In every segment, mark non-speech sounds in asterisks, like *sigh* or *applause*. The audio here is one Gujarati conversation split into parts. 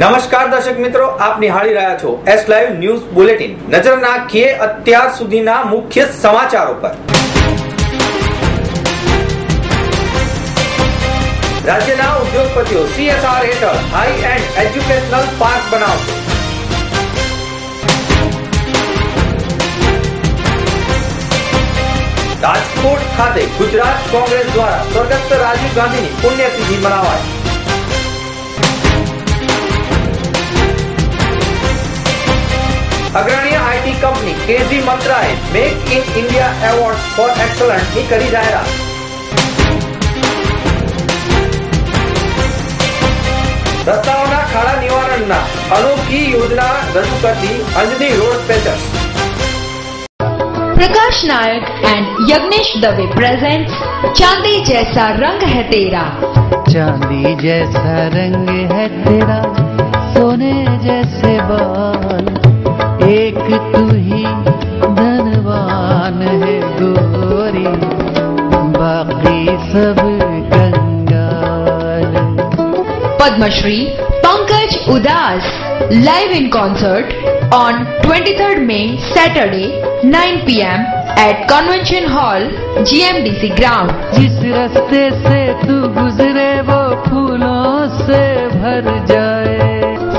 નમસ્કાર દર્શક મિત્રો, આપ નિહાળી રહ્યા છો એસ લાઈવ ન્યૂઝ બુલેટિન નજર નાખીએ અત્યાર સુધીના મુખ્ય સમાચારો પર. રાજ્યના ઉદ્યોગપતિઓ સીએસઆર હેઠળ હાઈ એન્ડ એજ્યુકેશનલ પાર્ક બનાવશે. રાજકોટ ખાતે ગુજરાત કોંગ્રેસ દ્વારા સ્વર્ગસ્થ રાજીવ ગાંધીની પુણ્યતિથિ મનાવાય અગ્રણી IT company KG મંત્રાએ make in India award for excellent ની કરી જાહેરાત રસ્તાઓના ખાડા નિવારણના અનોખી યોજના રજૂ કરતી Anjani road પેચર્સ Prakash Nayak and Yagnesh Dave presents चांदी जैसा रंग है तेरा चांदी जैसा रंग है तेरा सोने जैसे बाल एक तू धनवान Padmashri Pankaj Udhas live in concert on 23 May Saturday 9 PM at convention hall GMDC ground जिस रास्ते से तू गुजरे वो फूलों से भर जाए।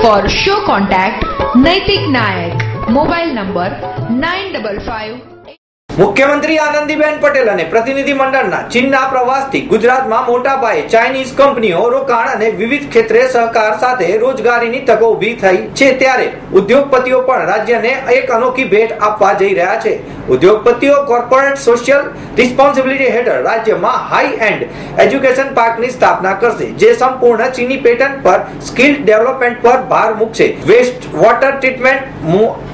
For show contact Naitik Nayak 9999999999999999999999999999999999999999999999999999999999999999999999999999999999999999999999999999999999999999999999999999999999999999999999999999999999999999999999999999999999999999999999999999999999999999999999999999999999999999999999999999999999999999999999999999999999999999999999999999999999999999999999999999999999999999999999999999999999999999999999999999999999999999999999999999999999999999999999999999999999999999999999999999999999999999999999999999999999999999999999999999999999999999999999999999999999999999999999999999999999999999999999999999999999999999999999999999999999999999999999999999999999999999999999999999999999999999999999999999999999999999999999999999999999999999999999999999999999999999999999999999999999999999999999999999999999999999999999999999999999999999999999999999999999999999999999999999999999999999999999999999999999999999999999999999999999999999999999999999999999999999999999999999999999999999999999999999999999999999999999999999999999999999999999999999999999999999999999999999999999999999999999999999999999999999999999 Naitik Nayak mobile number 955 મુખ્યમંત્રી આનંદીબેન પટેલ અને પ્રતિનિધિ મંડળના ચીનના પ્રવાસથી ગુજરાતમાં મોટા પાયે ચાઇનીઝ કંપનીઓ રોકાણ અને વિવિધ ક્ષેત્રે સહકાર સાથે રોજગારીની તકો ઊભી થઈ છે ત્યારે ઉદ્યોગપતિઓ પણ રાજ્યને એક અનોખી ભેટ આપવા જઈ રહ્યા છે. ઉદ્યોગપતિઓ કોર્પોરેટ સોશિયલ રિસ્પોન્સિબિલિટી હેઠળ રાજ્યમાં હાઈ એન્ડ એજ્યુકેશન પાર્કની સ્થાપના કરશે, જે સંપૂર્ણ ચીની પેટર્ન પર સ્કિલ ડેવલપમેન્ટ પર ભાર મૂકશે. વેસ્ટ વોટર ટ્રીટમેન્ટ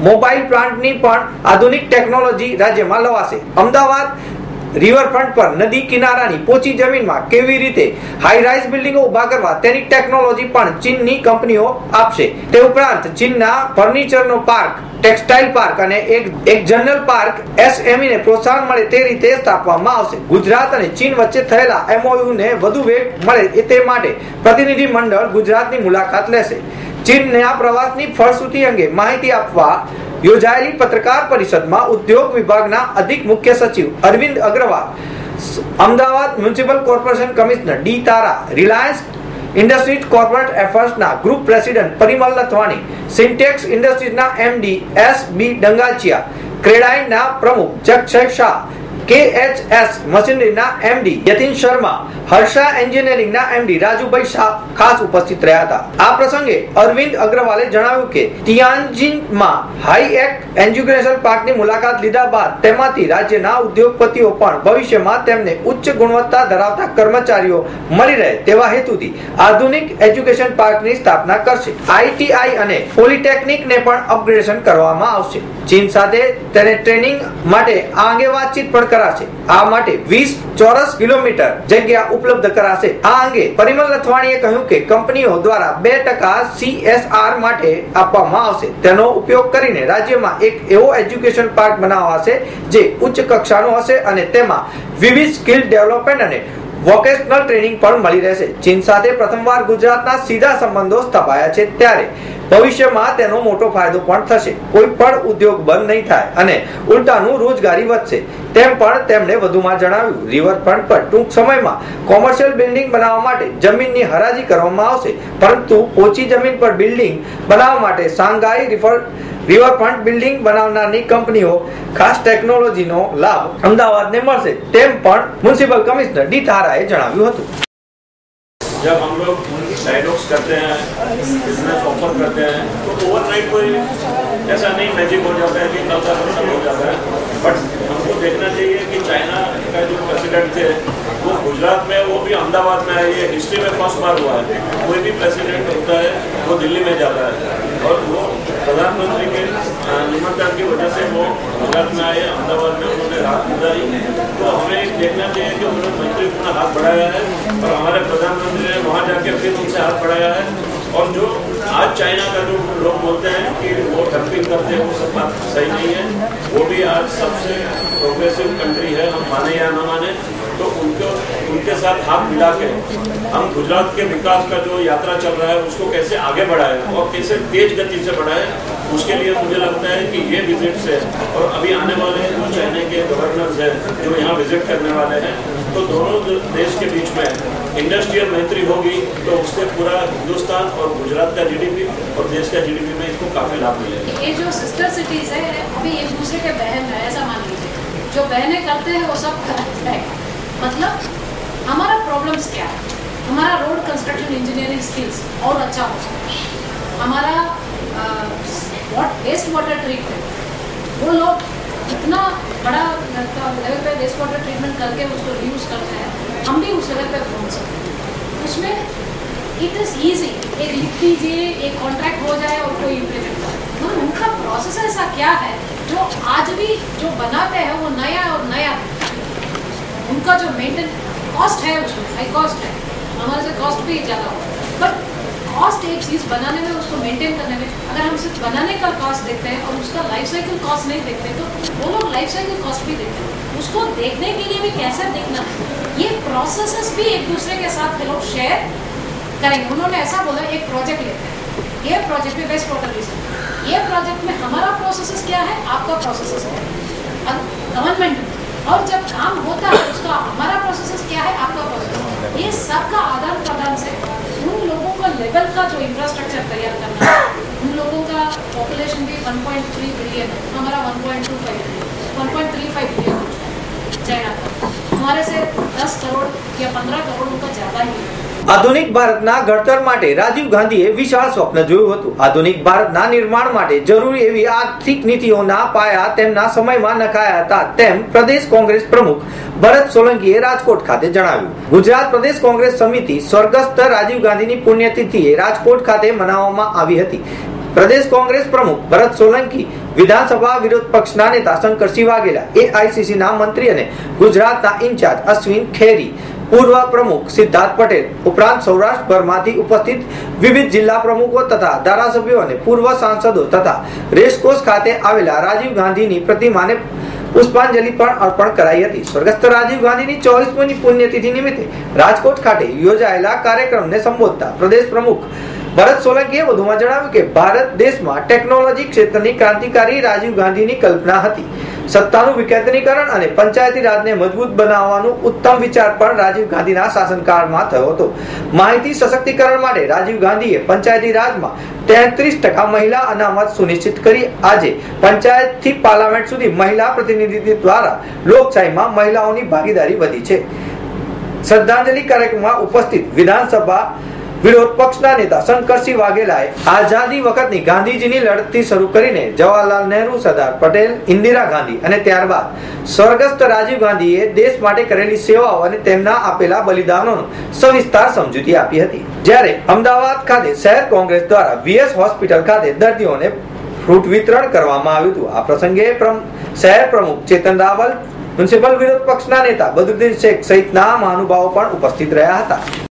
મોબાઈલ પ્લાન્ટની પણ આધુનિક ટેકનોલોજી રાજ્યમાં લવાશે. અમદાવાદ રિવરફ્રન્ટ પર નદી કિનારાની પોચી જમીનમાં કેવી રીતે હાઈ રાઇઝ બિલ્ડિંગો ઊભા કરવા તેની ટેકનોલોજી પણ ચીનની કંપનીઓ આપશે. તે ઉપરાંત ચીનના ફર્નિચરનો પાર્ક ટેક્સટાઇલ પાર્ક અને એક એક જનરલ પાર્ક એસએમઈને પ્રોત્સાહન મળે તે રીતે સ્થાપવામાં આવશે. ગુજરાત અને ચીન વચ્ચે થયેલા એમઓયુ ને વધુ વેગ મળે તે માટે પ્રતિનિધિ મંડળ ગુજરાતની મુલાકાત લેશે. ચીનના પ્રવાસની ફળશ્રુતિ અંગે માહિતી આપવા યોજાયેલી પત્રકાર પરિષદમાં ઉદ્યોગ વિભાગના અધિક મુખ્ય સચિવ Arvind Agrawal, Ahmedabad municipal corporation commissioner D Thara, Reliance Industries corporate એફર્સના group president Parimal Lathwani, Sintex ઇન્ડસ્ટ્રીઝના એમડી એસ બી ડંગાચિયા ક્રેડાઇનના પ્રમુખ જગશય શાહ કેએચએસ મશીનરીના એમડી યતિન શર્મા, હર્ષા એન્જિનિયરિંગના એમડી રાજુભાઈ શાહ ખાસ ઉપસ્થિત રહ્યા હતા. આ પ્રસંગે અરવિંદ અગ્રવાલે જણાવ્યું કે તિયાનજીનમાં હાઈ એક એજ્યુકેશન પાર્કની મુલાકાત લીધા બાદ તેમાંથી રાજ્યના ઉદ્યોગપતિઓ પણ ભવિષ્યમાં તેમને ઉચ્ચ ગુણવત્તા ધરાવતા કર્મચારીઓ મળી રહે તેવા હેતુથી આધુનિક એજ્યુકેશન પાર્કની સ્થાપના કરશે. આઈટીઆઈ અને પોલિટેકનિકને પણ અપગ્રેડેશન કરવામાં આવશે. ચીન સાથે તેને ટ્રેનિંગ માટે આ અંગે વાતચીત પણ કરાશે. આ માટે વીસ ચોરસ કિલોમીટર જગ્યા ઉપલબ્ધ કરાશે. આ અંગે પરિમલ લથવાણીએ કહ્યું કે કંપનીઓ દ્વારા બે ટકા સીએસઆર માટે આપવામાં આવશે. તેનો ઉપયોગ કરીને રાજ્યમાં એક એવો એજ્યુકેશન પાર્ક બનાવાશે જે ઉચ્ચ કક્ષાનો હશે અને તેમાં વિવિધ સ્કિલ ડેવલપમેન્ટ અને વોકેશનલ ટ્રેનિંગ પણ મળી રહેશે. ચીન સાથે પ્રથમવાર ગુજરાતના સીધા સંબંધો સ્થપાયા છે ત્યારે ભવિષ્યમાં તેનો મોટો ફાયદો પણ થશે. કોઈ પણ ઉદ્યોગ બંધ નહીં થાય અને ઉલટાનું રોજગારી વધશે. તેમ પણ તેમણે વધુમાં જણાવ્યું. રિવરફ્રન્ટ પર ટૂંક સમયમાં કોમર્શિયલ બિલ્ડિંગ બનાવવા માટે જમીનની હરાજી કરવામાં આવશે. પરંતુ ઓછી જમીન પર બિલ્ડિંગ બનાવવા માટે શાંઘાઈ રિફર રિવરફ્રન્ટ બિલ્ડિંગ બનાવનારની કંપનીઓ ખાસ ટેકનોલોજીનો લાભ અમદાવાદને મળશે તેમ પણ મ્યુનિસિપલ કમિશનર ડી તારાએ જણાવ્યું હતું जब हम लोग डायलॉग्स करते हैं बिजनेस ऑफर करते हैं तो ओवरनाइट कोई ऐसा नहीं मैजिक हो जाता है कि कल का कल हो जाता है बट हमको देखना चाहिए कि चाइना का जो प्रेसिडेंट थे वो गुजरात में वो भी अहमदाबाद में है ये हिस्ट्री में फर्स्ट बार हुआ है कोई भी प्रेसिडेंट होता है वो दिल्ली में जाता है और वो प्रधानमंत्री के निमंत्रण की वजह से वो गुजरात में आए, अहमदाबाद में उन्होंने हाथ मिलाई तो हमें देखना चाहिए कि उन्होंने मंत्री अपना हाथ बढ़ाया है और हमारे प्रधानमंत्री ने वहाँ जाके फिर उनसे हाथ बढ़ाया है। और जो आज चाइना का जो लोग बोलते हैं कि वो डंपिंग करते हैं, वो सब बात सही नहीं है। वो भी आज सबसे प्रोग्रेसिव कंट्री है, हम माने या ना माने। तो उनको उनके साथ हाथ मिला के हम गुजरात के विकास का जो यात्रा चल रहा है, उसको कैसे आगे बढ़ाए और कैसे तेज गति से बढ़ाए, उसके लिए मुझे लगता है कि ये विज़िट से और अभी आने वाले जो चाइना के गवर्नर्स हैं, जो यहाँ विज़िट करने वाले हैं तो दोनों देश के बीच में इंडस्ट्रियल मैत्री होगी तो उससे पूरा हिंदुस्तान और गुजरात का जीडीपी और देश का जीडीपी में इसको काफ़ी लाभ मिलेगा। ये जो सिस्टर सिटीज़ है, अभी एक दूसरे के बहन है, ऐसा मान लीजिए। जो बहनें करते हैं, वो सब *laughs* मतलब हमारा प्रॉब्लम्स क्या है? हमारा रोड कंस्ट्रक्शन इंजीनियरिंग स्किल्स और अच्छा हो सकता है। हमारा वेस्ट वाटर ट्रीटमेंट वो लोग इतना बड़ा लेवल पे वेस्ट वाटर ट्रीटमेंट करके उसको यूज़ करते हैं, हम भी उस लेवल पे पहुँच सकते हैं। उसमें इट इज़ ईजी एक लिख दीजिए एक कॉन्ट्रैक्ट हो जाए और कोई इम्प्लीमेंट करे मतलब उनका प्रोसेस ऐसा क्या है, जो आज भी जो बनाते हैं, वो नया और नया। उनका जो मेंटेन कॉस्ट है, उसमें हाई कॉस्ट है। हमारे से कॉस्ट भी ज़्यादा हो। बट कॉस्ट एक चीज़ बनाने में, उसको मेंटेन करने में, अगर हम सिर्फ़ बनाने का कॉस्ट देखते हैं और उसका लाइफ साइकिल कॉस्ट नहीं देखते तो वो लोग लाइफ साइकिल कॉस्ट भी देखते हैं। उसको देखने के लिए भी कैसे देखना ये प्रोसेसेस भी एक दूसरे के साथ ये लोग शेयर करेंगे। उन्होंने ऐसा बोला, एक प्रोजेक्ट लेते हैं। ये प्रोजेक्ट में वेस्ट वाटर रिसर्च ये प्रोजेक्ट में हमारा प्रोसेस क्या है? आपका प्रोसेस क्या है? गवर्नमेंट और जब काम होता है, उसका हमारा प्रोसेस क्या है? आपका प्रोसेस ये सब का आदान प्रदान से उन लोगों का लेवल का जो इंफ्रास्ट्रक्चर तैयार करना है, उन लोगों का पॉपुलेशन भी 1.3 बिलियन है। हमारा 1.25 बिलियन 1.35 बिलियन चाइना का हमारे से 10 करोड़ या 15 करोड़ उनका ज़्यादा ही है। આધુનિક ભારતના ઘડતર માટે રાજીવ ગાંધીએ વિશાળ સ્વપ્ન જોયું હતું. આધુનિક ભારતના નિર્માણ માટે જરૂરી એવી આર્થિક નીતિઓના પાયા તેમના સમયમાં નખાયા હતા તેમ પ્રદેશ કોંગ્રેસ પ્રમુખ ભરત સોલંકીએ રાજકોટ ખાતે જણાવ્યું. ગુજરાત પ્રદેશ કોંગ્રેસ સમિતિ સ્વર્ગસ્થ રાજીવ ગાંધીની પુણ્યતિથિએ રાજકોટ ખાતે મનાવવામાં આવી હતી. પ્રદેશ કોંગ્રેસ પ્રમુખ ભરત સોલંકી વિધાનસભા વિરોધ પક્ષના નેતા શંકરસિંહ વાઘેલા, એઆઈસીસીના મંત્રી અને ગુજરાતના ઇન્ચાર્જ અશ્વિન ખેરી પૂર્વ પ્રમુખ સિદ્ધાર્થ પટેલ ઉપરાંત સૌરાષ્ટ્રભરમાંથી ઉપસ્થિત વિવિધ જિલ્લા પ્રમુખો તથા ધારાસભ્યો અને પૂર્વ સાંસદો તથા રેસકોર્સ ખાતે આવેલા રાજીવ ગાંધીની પ્રતિમાને પુષ્પાંજલિ પણ અર્પણ કરાઈ હતી. સ્વર્ગસ્થ રાજીવ ગાંધીની ચોવીસમી પુણ્યતિથિ નિમિત્તે રાજકોટ ખાતે યોજાયેલા કાર્યક્રમને સંબોધતા પ્રદેશ પ્રમુખ ભરત સોલંકીએ વધુમાં જણાવ્યું કે ભારત દેશમાં ટેકનોલોજી ક્ષેત્રની ક્રાંતિકારી રાજીવ ગાંધીની કલ્પના હતી. સત્તાનું વિકેન્દ્રીકરણ અને પંચાયતી રાજને મજબૂત બનાવવાનું ઉત્તમ વિચાર પણ રાજીવ ગાંધીના શાસનકાળમાં થયો હતો. માહિતી સશક્તિકરણ માટે રાજીવ ગાંધીએ પંચાયતી રાજમાં તેત્રીસ ટકા મહિલા અનામત સુનિશ્ચિત કરી. આજે પંચાયતથી પાર્લામેન્ટ સુધી મહિલા પ્રતિનિધિત્વ દ્વારા લોકશાહીમાં મહિલાઓની ભાગીદારી વધી છે. શ્રદ્ધાંજલિ કાર્યક્રમમાં ઉપસ્થિત વિધાનસભા વિરોધ પક્ષના નેતા શંકરસિંહ વાઘેલાએ આઝાદી વખતની ગાંધીજીની લડતથી શરૂ કરીને જવાહરલાલ નહેરુ, સરદાર પટેલ, ઇન્દિરા ગાંધી અને ત્યારબાદ સ્વર્ગસ્થ રાજીવ ગાંધીએ દેશ માટે કરેલી સેવાઓ અને તેમના આપેલા બલિદાનોનો સવિસ્તાર સમજૂતી આપી હતી. જ્યારે અમદાવાદ ખાતે શહેર કોંગ્રેસ દ્વારા વીએસ હોસ્પિટલ ખાતે દર્દીઓને ફ્રૂટ વિતરણ કરવામાં આવ્યું હતું. આ પ્રસંગે શહેર પ્રમુખ ચેતન રાવલ, મ્યુનિસિપલ વિરોધ પક્ષના નેતા બદુદ્દીન શેખ સહિતના મહાનુભાવો પણ ઉપસ્થિત રહ્યા હતા.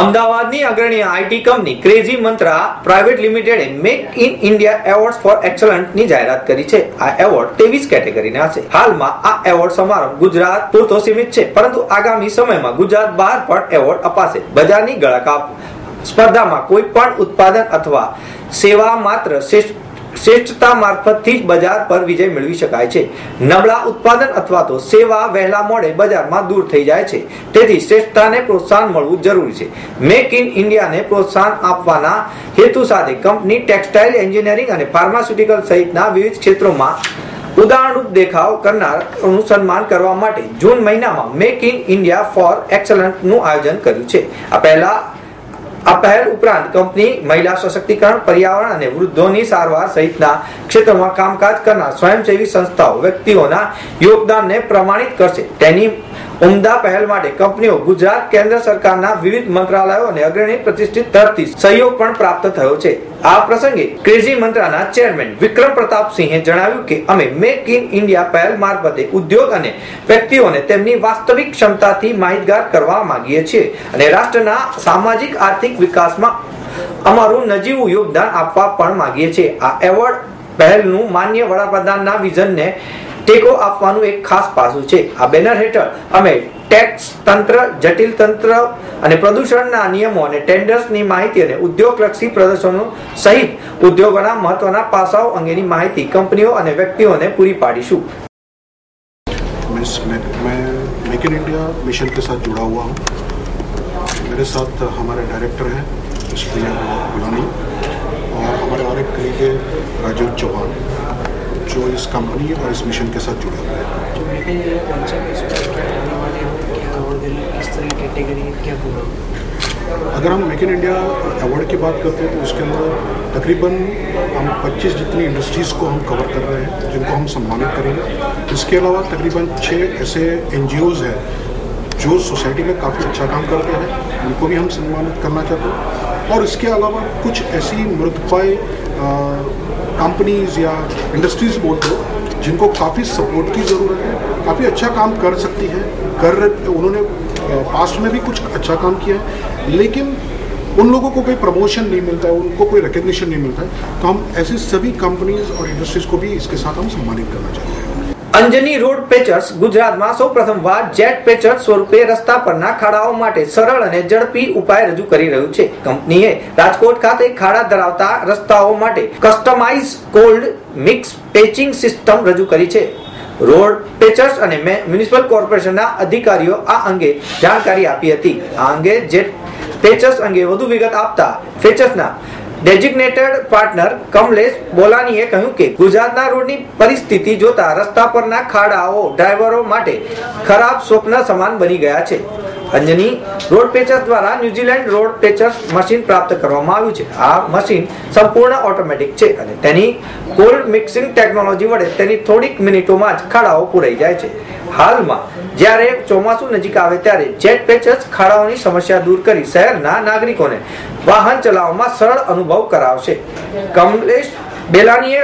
અમદાવાદની અગ્રણી IT company crazy Mantra private લિમિટેડે make in India award for એક્સલન્ટની જાહેરાત કરી છે. આ એવોર્ડ ત્રેવીસ કેટેગરીના હશે હાલમાં આ એવોર્ડ સમારંભ ગુજરાત પૂરતો સીમિત છે, પરંતુ આગામી સમયમાં ગુજરાત બહાર પણ એવોર્ડ અપાશે. બજારની ગળકાપ સ્પર્ધામાં કોઈ પણ ઉત્પાદન અથવા સેવા માત્ર શ્રેષ્ઠ શ્રેષ્ઠતા મારફતથી જ બજાર પર વિજય મેળવી શકાય છે. નબળા ઉત્પાદન અથવા તો સેવા વહેલા મોડે બજારમાં દૂર થઈ જાય છે. તેથી શ્રેષ્ઠતાને પ્રોત્સાહન મળવું જરૂરી છે. મેક ઇન ઇન્ડિયાને પ્રોત્સાહન આપવાના હેતુ સાથે કંપની ટેક્સટાઇલ એન્જિનિયરિંગ અને ફાર્માસ્યુટિકલ સહિતના વિવિધ ક્ષેત્રોમાં ઉદાહરણરૂપ દેખાવ કરનારનું સન્માન કરવા માટે જૂન મહિનામાં મેક ઇન ઇન્ડિયા ફોર એક્સલન્ટનું આયોજન કર્યું છે. આ પહેલા આ પહેલ ઉપરાંત કંપની, મહિલા સશક્તિકરણ, પર્યાવરણ અને વૃદ્ધોની સારવાર સહિતના ક્ષેત્રોમાં કામકાજ કરનાર સ્વયંસેવી સંસ્થાઓ વ્યક્તિઓના યોગદાનને પ્રમાણિત કરશે. તેની ઉમદા પહેલ માટે કંપનીઓ ગુજરાત કેન્દ્ર સરકારના વિવિધ મંત્રાલયો અને અગ્રણી પ્રતિષ્ઠિત તરફથી સહયોગ પણ પ્રાપ્ત થયો છે. આ પ્રસંગે ક્રેઝી મંત્રાના ચેરમેન વિક્રમ પ્રતાપસિંહે જણાવ્યું કે અમે મેક ઇન ઇન્ડિયા પહેલ મારફતે ઉદ્યોગ અને વ્યક્તિઓને તેમની વાસ્તવિક ક્ષમતાથી માહિતગાર કરવા માંગીએ છીએ અને રાષ્ટ્રના સામાજિક આર્થિક વિકાસમાં અમારું નજીવું યોગદાન આપવા પણ માંગીએ છીએ. આ એવોર્ડ પહેલનું માન્ય વડાપ્રધાનના વિઝનને ટેકો આપવાનું એક ખાસ પાસું છે આ બેનર હેઠળ અમે ટેક્સ તંત્ર જટિલ તંત્ર અને પ્રદૂષણના નિયમો અને ટેન્ડર્સની માહિતી અને ઉદ્યોગલક્ષી પ્રદર્શનો સહિત ઉદ્યોગોના મહત્વના પાસાઓ અંગેની માહિતી કંપનીઓ અને વ્યક્તિઓને પૂરી પાડીશું मैं मैं, मैं मेक इन इंडिया मिशन के साथ जुड़ा हुआ हूँ मेरे साथ हमारे डायरेक्टर हैं स्प्रिया गुलानी और हमारे और एक कलीग है राजीव चौहान जो इस कंपनी और इस मिशन के साथ जुड़े हुए हैं। जो हो अगर हम मेक इन इंडिया अवार्ड की बात करते हैं तो उसके अंदर तकरीबन हम 25 जितनी इंडस्ट्रीज़ को हम कवर कर रहे हैं जिनको हम सम्मानित करेंगे। इसके अलावा तकरीबन छः ऐसे एन हैं जो सोसाइटी में काफ़ी अच्छा काम करते हैं उनको भी हम सम्मानित करना चाहते हैं। और इसके अलावा कुछ ऐसी मृतपाय कंपनीज़ या इंडस्ट्रीज़ बोल दो, जिनको काफ़ी सपोर्ट की ज़रूरत है, काफ़ी अच्छा काम कर सकती है, कर उन्होंने पास्ट में भी कुछ अच्छा काम किया है, लेकिन उन लोगों को कोई प्रमोशन नहीं मिलता है, उनको कोई रिकग्निशन नहीं मिलता है तो हम ऐसी सभी कंपनीज़ और इंडस्ट्रीज़ को भी इसके साथ हम सम्मानित करना चाहते हैं। અંજની રોડ પેચર્સ ગુજરાતમાં સૌપ્રથમવાર જેટ પેચર સ્વરૂપે રસ્તા પરના ખાડાઓ માટે સરળ અને ઝડપી ઉપાય રજૂ કરી રહ્યું છે. કંપનીએ રાજકોટ ખાતે ખાડા ધરાવતા રસ્તાઓ માટે customize cold mix patching system રજૂ કરી છે. રોડ પેચર્સ અને મ્યુનિસિપલ કોર્પોરેશનના અધિકારીઓ આ અંગે જાણકારી આપી હતી. આ અંગે જેટ પેચર્સ અંગે વધુ વિગત આપતા પેચર્સના ડેઝિગ્નેટેડ પાર્ટનર કમલેશ બોલાનીએ કહ્યું કે ગુજરાતના રોડની પરિસ્થિતિ જોતા રસ્તા પરના ખાડાઓ ડ્રાઈવરો માટે ખરાબ સ્વપ્ન સમાન બની ગયા છે. અંજની રોડ પેચર્સ દ્વારા ન્યુઝીલેન્ડ રોડ પેચર્સ મશીન પ્રાપ્ત કરવામાં આવ્યું છે. આ મશીન સંપૂર્ણ ઓટોમેટિક છે અને તેની કોલ્ડ મિક્સિંગ ટેકનોલોજી વડે તેની થોડીક મિનિટોમાં જ ખાડાઓ પૂરાઈ જાય છે. હાલમાં જ્યારે ચોમાસું નજીક આવે ત્યારે જેટ પેચર્સ ખાડાઓની સમસ્યા દૂર કરી શહેરના નાગરિકોને વાહન ચલાવવામાં સરળ અનુભવ કરાવશે. કમલેશ બેલાણીએ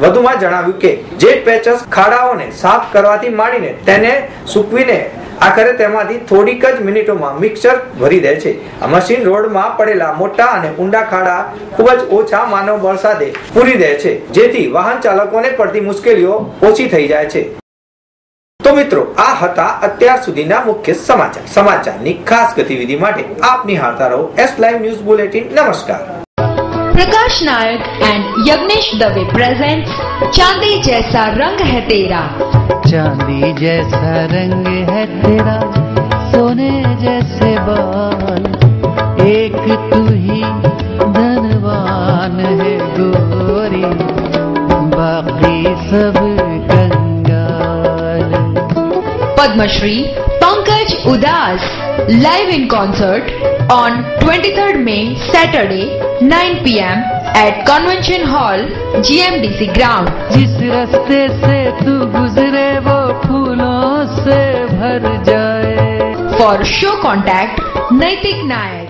વધુમાં જણાવ્યું કે જેટ પેચર્સ ખાડાઓને સાફ કરવાથી માંડીને તેને સૂકવીને આખરે તેમાંથી થોડીક જ મિનિટોમાં મિક્સર ભરી દે છે. આ મશીન રોડમાં પડેલા મોટા અને ઊંડા ખાડા ખૂબ જ ઓછા માનવ બળ સાથે પૂરી દે છે, જેથી વાહન ચાલકોને પડતી મુશ્કેલીઓ ઓછી થઈ જાય છે. તો મિત્રો આ હતા અત્યાર સુધીના મુખ્ય સમાચાર સમાચારની ખાસ ગતિવિધિ માટે આપ નિહાળતા રહો એસ લાઈવ ન્યૂઝ બુલેટિન નમસ્કાર प्रकाश नायक एंड यज्ञेश दवे प्रेजेंट्स चांदी जैसा रंग है तेरा चांदी जैसा रंग है तेरा सोने जैसे बाल एक तू ही धनवान है गोरी बाकी सब Padmashri Pankaj Udas live in concert on 23rd May Saturday 9 pm at Convention Hall GMDC Ground. जिस रास्ते से तू गुजरे वो फूलों से भर जाए. For show contact Naitik Nayak.